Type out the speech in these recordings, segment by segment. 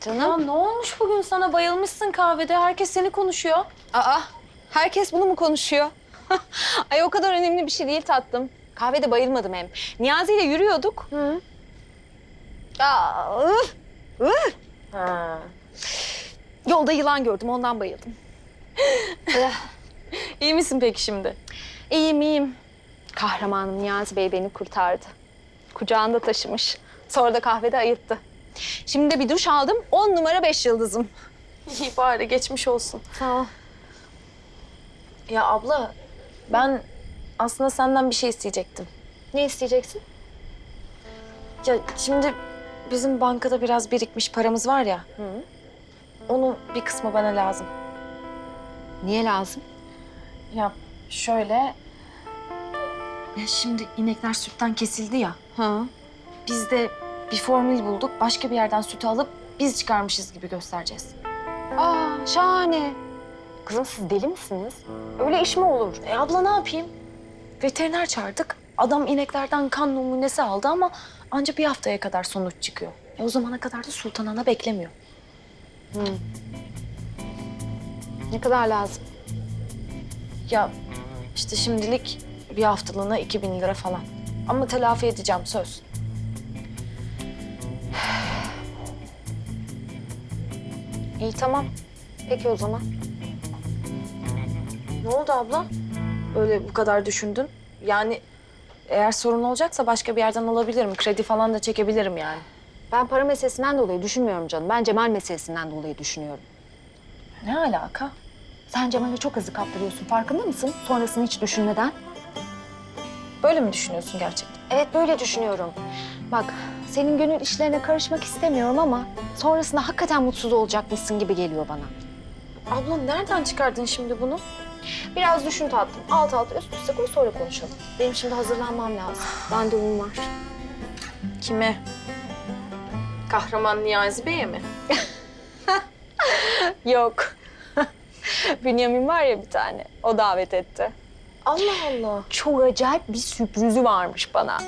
canım. Ya ne olmuş bugün sana? Bayılmışsın kahvede. Herkes seni konuşuyor. Aa, herkes bunu mu konuşuyor? Ay o kadar önemli bir şey değil tatlım. Kahvede bayılmadım hem. Niyazi ile yürüyorduk. Hı. Aa, üf, üf. Ha. Yolda yılan gördüm ondan bayıldım. İyi misin peki şimdi? İyiyim iyiyim. Kahramanım Niyazi Bey beni kurtardı. Kucağında taşımış. Sonra da kahvede ayırttı. Şimdi de bir duş aldım. On numara beş yıldızım. İyi bari geçmiş olsun. Sağ ol. Ya abla ben aslında senden bir şey isteyecektim. Ne isteyeceksin? Ya şimdi bizim bankada biraz birikmiş paramız var ya. Onun bir kısmı bana lazım. Niye lazım? Ya şöyle... Ya şimdi inekler sütten kesildi ya. Ha. Biz de bir formül bulduk. Başka bir yerden sütü alıp biz çıkarmışız gibi göstereceğiz. Aa şahane. Kızım siz deli misiniz? Öyle iş mi olur? E abla ne yapayım? Veteriner çağırdık. Adam ineklerden kan numunesi aldı ama ancak bir haftaya kadar sonuç çıkıyor. E o zamana kadar da Sultan Ana beklemiyor. Ne kadar lazım? Ya işte şimdilik bir haftalığına 2000 lira falan. Ama telafi edeceğim söz. İyi tamam. Peki o zaman. Ne oldu abla? Öyle bu kadar düşündün. Yani eğer sorun olacaksa başka bir yerden alabilirim. Kredi falan da çekebilirim yani. Ben para meselesinden dolayı düşünmüyorum canım. Ben Cemal meselesinden dolayı düşünüyorum. Ne alaka? Sen Cemal'e çok hızlı kaptırıyorsun. Farkında mısın? Sonrasını hiç düşünmeden. Böyle mi düşünüyorsun gerçekten? Evet böyle düşünüyorum. Bak senin gönül işlerine karışmak istemiyorum ama sonrasında hakikaten mutsuz olacakmışsın gibi geliyor bana. Abla nereden çıkardın şimdi bunu? Biraz düşün tatlım. Alt alta üst üste koy sonra konuşalım. Benim şimdi hazırlanmam lazım. Randevum var. Kime? Kahraman Niyazi Bey'e mi? Yok. Bünyamin var ya bir tane. O davet etti. Allah Allah. Çok acayip bir sürprizi varmış bana.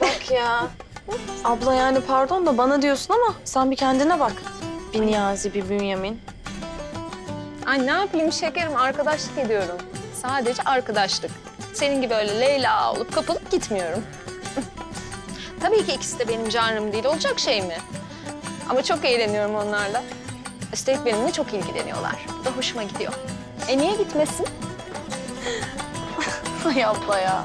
Bak ya. Abla yani pardon da bana diyorsun ama sen bir kendine bak. Bir Niyazi, bir Bünyamin. Ay ne yapayım şekerim arkadaşlık ediyorum. Sadece arkadaşlık. Senin gibi öyle Leyla olup kapılıp gitmiyorum. Tabii ki ikisi de benim canrım değil. Olacak şey mi? Ama çok eğleniyorum onlarla. Üstelik benimle çok ilgileniyorlar. Bu da hoşuma gidiyor. E niye gitmesin? Ay abla ya.